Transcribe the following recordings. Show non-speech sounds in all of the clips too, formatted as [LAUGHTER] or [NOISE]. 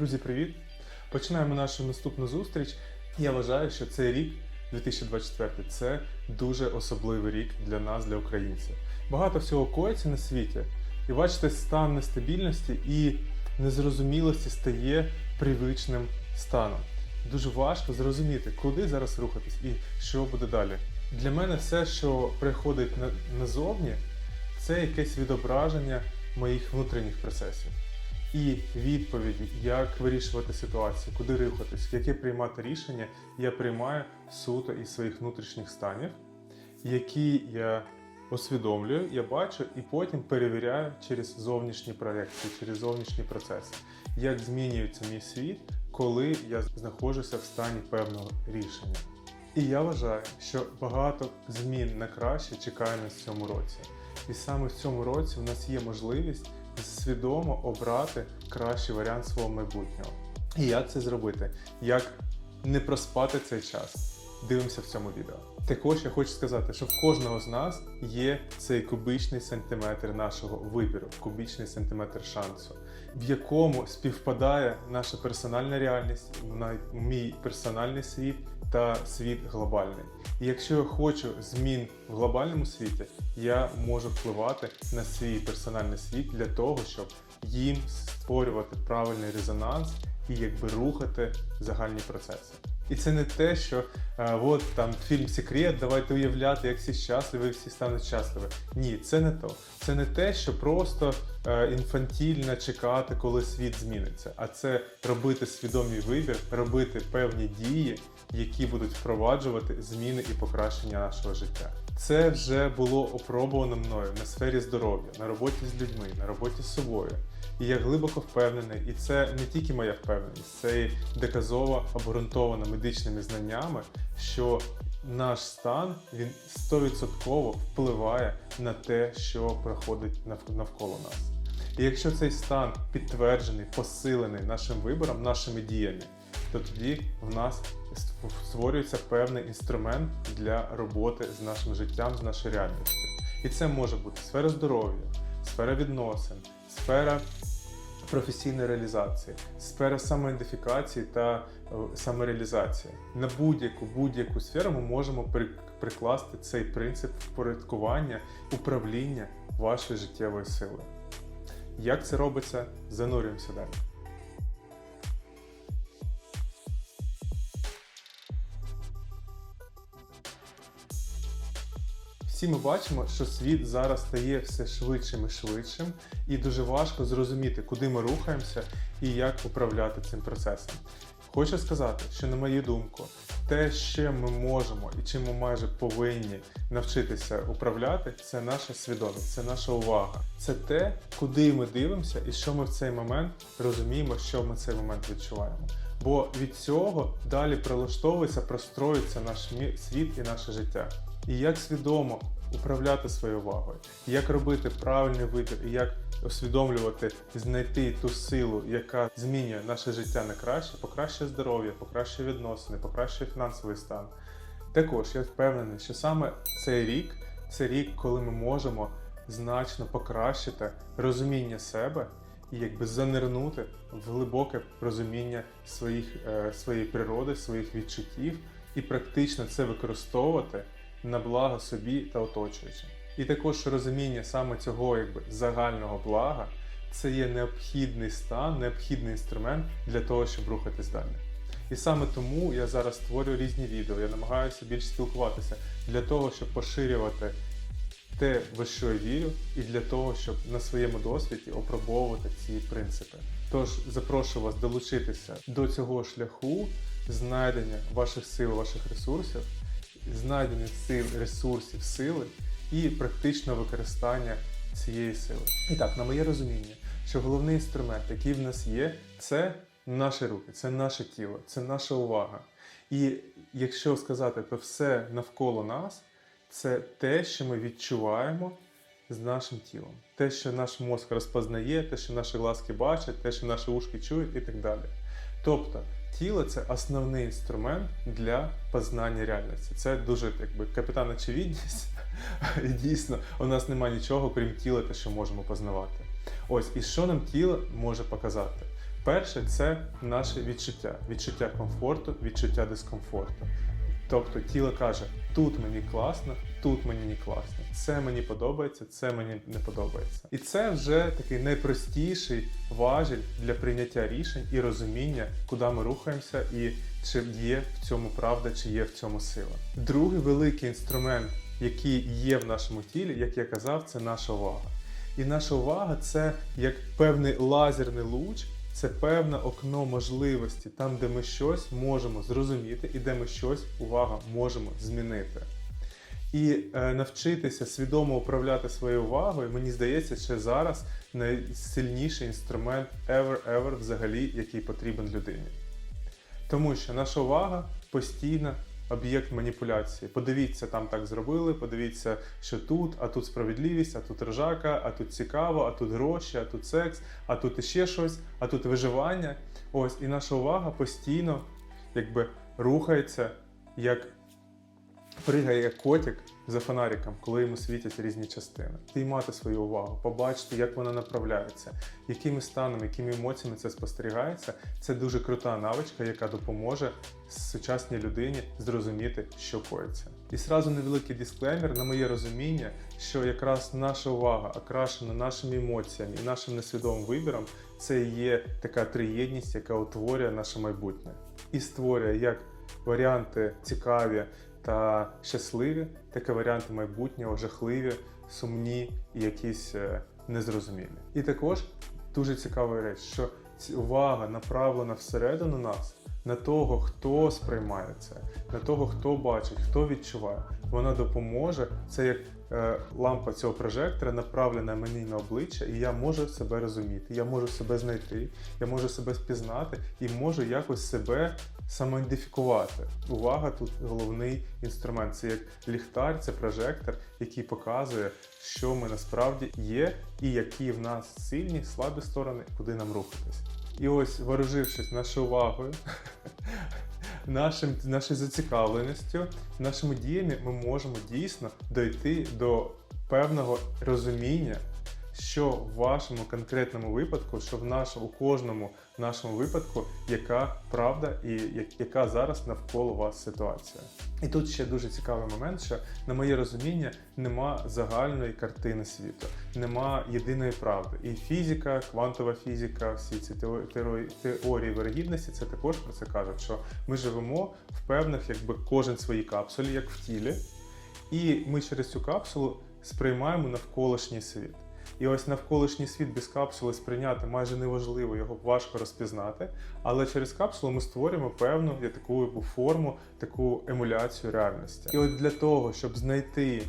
Друзі, привіт! Починаємо нашу наступну зустріч. Я вважаю, що цей рік, 2024, це дуже особливий рік для нас, для українців. Багато всього коїться на світі, і бачите, стан нестабільності і незрозумілості стає привичним станом. Дуже важко зрозуміти, куди зараз рухатись і що буде далі. Для мене все, що приходить назовні, це якесь відображення моїх внутрішніх процесів і відповіді, як вирішувати ситуацію, куди рухатись, яке приймати рішення, я приймаю суто із своїх внутрішніх станів, які я усвідомлюю, я бачу і потім перевіряю через зовнішні проекції, через зовнішні процеси, як змінюється мій світ, коли я знаходжуся в стані певного рішення. І я вважаю, що багато змін на краще чекає нас в цьому році. І саме в цьому році в нас є можливість свідомо обрати кращий варіант свого майбутнього. І як це зробити? Як не проспати цей час? Дивимося в цьому відео. Також я хочу сказати, що в кожного з нас є цей кубічний сантиметр нашого вибіру, кубічний сантиметр шансу, в якому співпадає наша персональна реальність, мій персональний світ та світ глобальний. І якщо я хочу змін в глобальному світі, я можу впливати на свій персональний світ для того, щоб їм створювати правильний резонанс і якби рухати загальні процеси. І це не те, що е, от там фільм Секрет, давайте уявляти, як всі щасливі, всі стануть щасливі. Ні, це не то. Це не те, що просто е, інфантільно чекати, коли світ зміниться, а це робити свідомий вибір, робити певні дії, які будуть впроваджувати зміни і покращення нашого життя. Це вже було опробовано мною на сфері здоров'я, на роботі з людьми, на роботі з собою. І я глибоко впевнений, і це не тільки моя впевненість, це і доказово обґрунтовано медичними знаннями, що наш стан він 100% впливає на те, що проходить навколо нас. І якщо цей стан підтверджений, посилений нашим вибором, нашими діями, то тоді в нас створюється певний інструмент для роботи з нашим життям, з нашою реальністю. І це може бути сфера здоров'я, сфера відносин, сфера професійної реалізації, сфера самоідентифікації та е, самореалізації. На будь-яку будь-яку сферу ми можемо прикласти цей принцип впорядкування, управління вашої життєвої сили. Як це робиться, занурюємося далі. Всі ми бачимо, що світ зараз стає все швидшим і швидшим, і дуже важко зрозуміти, куди ми рухаємося і як управляти цим процесом. Хочу сказати, що на мою думку, те, що ми можемо і чим ми майже повинні навчитися управляти, це наша свідомість, це наша увага. Це те, куди ми дивимося і що ми в цей момент розуміємо, що ми в цей момент відчуваємо. Бо від цього далі прилаштовується, простроюється наш світ і наше життя. І як свідомо управляти своєю увагою, як робити правильний вибір, і як усвідомлювати, знайти ту силу, яка змінює наше життя на краще, покращує здоров'я, покращує відносини, покращує фінансовий стан. Також я впевнений, що саме цей рік це рік, коли ми можемо значно покращити розуміння себе і якби занирнути в глибоке розуміння своїх, е, своєї природи, своїх відчуттів і практично це використовувати на благо собі та оточуючим. І також розуміння саме цього якби загального блага це є необхідний стан, необхідний інструмент для того, щоб рухатись далі. І саме тому я зараз створюю різні відео, я намагаюся більш спілкуватися для того, щоб поширювати те, в що я вірю, і для того, щоб на своєму досвіді опробовувати ці принципи. Тож запрошую вас долучитися до цього шляху знайдення ваших сил, ваших ресурсів, знайдення сил, ресурсів, сили і практичного використання цієї сили. І так, на моє розуміння, що головний інструмент, який в нас є, це наші руки, це наше тіло, це наша увага. І якщо сказати, то все навколо нас це те, що ми відчуваємо з нашим тілом. Те, що наш мозк розпознає, те, що наші глазки бачать, те, що наші ушки чують і так далі. Тобто, тіло це основний інструмент для познання реальності. Це дуже якби капітан очевидність. [LAUGHS] І дійсно, у нас немає нічого, крім тіла, те, що можемо познавати. Ось, і що нам тіло може показати? Перше це наше відчуття, відчуття комфорту, відчуття дискомфорту. Тобто тіло каже, тут мені класно, тут мені не класно, це мені подобається, це мені не подобається. І це вже такий найпростіший важіль для прийняття рішень і розуміння, куди ми рухаємося, і чи є в цьому правда, чи є в цьому сила. Другий великий інструмент, який є в нашому тілі, як я казав, це наша увага. І наша увага це як певний лазерний луч, це певне окно можливості, там, де ми щось можемо зрозуміти і де ми щось, увага, можемо змінити. І е, навчитися свідомо управляти своєю увагою, мені здається, що зараз найсильніший інструмент ever-ever взагалі, який потрібен людині. Тому що наша увага постійно об'єкт маніпуляції. Подивіться, там так зробили, подивіться, що тут, а тут справедливість, а тут ржака, а тут цікаво, а тут гроші, а тут секс, а тут іще щось, а тут виживання. Ось, і наша увага постійно якби рухається, як пригає як котик за фонариком, коли йому світять різні частини. Піймати свою увагу, побачити, як вона направляється, якими станами, якими емоціями це спостерігається. Це дуже крута навичка, яка допоможе сучасній людині зрозуміти, що коїться. І сразу невеликий дисклеймер на моє розуміння, що якраз наша увага, окрашена нашими емоціями і нашим несвідомим вибіром, це є така триєдність, яка утворює наше майбутнє і створює як варіанти цікаві та щасливі, такі варіанти майбутнього, жахливі, сумні і якісь е, незрозумілі. І також дуже цікава реч, що увага направлена всередину нас на того, хто сприймає це, на того, хто бачить, хто відчуває. Вона допоможе. Це як е, лампа цього прожектора направлена мені на обличчя, і я можу себе розуміти, я можу себе знайти, я можу себе спізнати і можу якось себе самоідентифікувати. Увага тут головний інструмент. Це як ліхтар, це прожектор, який показує, що ми насправді є, і які в нас сильні, слабі сторони, куди нам рухатись. І ось, вооружившись нашою увагою, [LAUGHS] нашим, нашою зацікавленістю, нашими діями, ми можемо дійсно дойти до певного розуміння, що в вашому конкретному випадку, що в нашому, у кожному нашому випадку, яка правда і яка зараз навколо вас ситуація. І тут ще дуже цікавий момент, що на моє розуміння нема загальної картини світу, нема єдиної правди. І фізика, квантова фізика, всі ці тео- теорії вирогідності, це також про це кажуть, що ми живемо в певних, якби кожен своїй капсулі, як в тілі, і ми через цю капсулу сприймаємо навколишній світ. І ось навколишній світ без капсули сприйняти майже неможливо, його важко розпізнати. Але через капсулу ми створюємо певну я таку форму, таку емуляцію реальності. І от для того, щоб знайти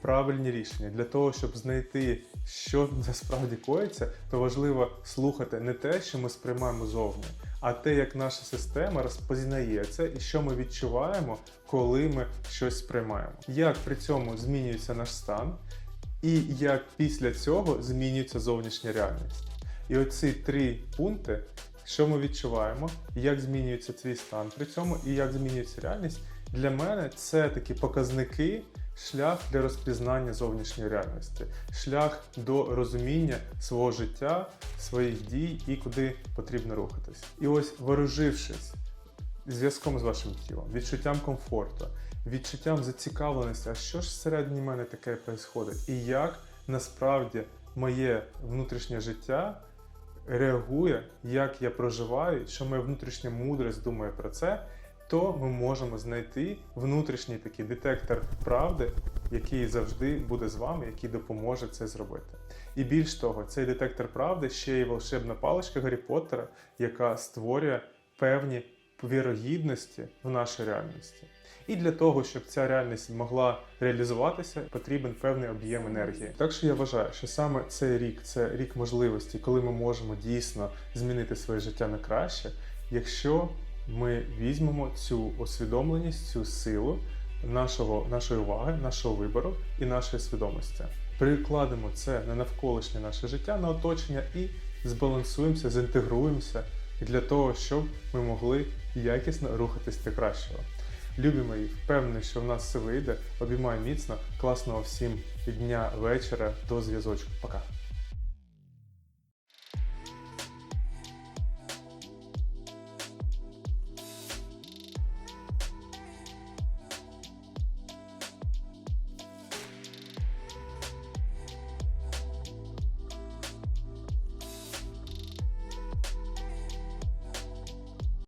правильні рішення, для того, щоб знайти, що насправді коїться, то важливо слухати не те, що ми сприймаємо зовні, а те, як наша система розпознає це і що ми відчуваємо, коли ми щось сприймаємо. Як при цьому змінюється наш стан, і як після цього змінюється зовнішня реальність. І оці три пункти, що ми відчуваємо, як змінюється твій стан при цьому, і як змінюється реальність, для мене це такі показники, шлях для розпізнання зовнішньої реальності, шлях до розуміння свого життя, своїх дій і куди потрібно рухатись. І ось вооружившись зв'язком з вашим тілом, відчуттям комфорту, відчуттям зацікавленості, а що ж всередині мене таке відбувається, і як насправді моє внутрішнє життя реагує, як я проживаю, що моя внутрішня мудрість думає про це, то ми можемо знайти внутрішній такий детектор правди, який завжди буде з вами, який допоможе це зробити. І більш того, цей детектор правди ще й волшебна паличка Гаррі Поттера, яка створює певні вірогідності в нашій реальності. І для того, щоб ця реальність могла реалізуватися, потрібен певний об'єм енергії. Так що я вважаю, що саме цей рік це рік можливості, коли ми можемо дійсно змінити своє життя на краще, якщо ми візьмемо цю усвідомленість, цю силу нашого, нашої уваги, нашого вибору і нашої свідомості. Прикладемо це на навколишнє наше життя, на оточення і збалансуємося, зінтегруємося для того, щоб ми могли якісно рухатись до кращого. Любі мої, впевнений, що в нас все вийде. Обіймаю міцно. Класного всім дня, вечора, до зв'язочку. Пока.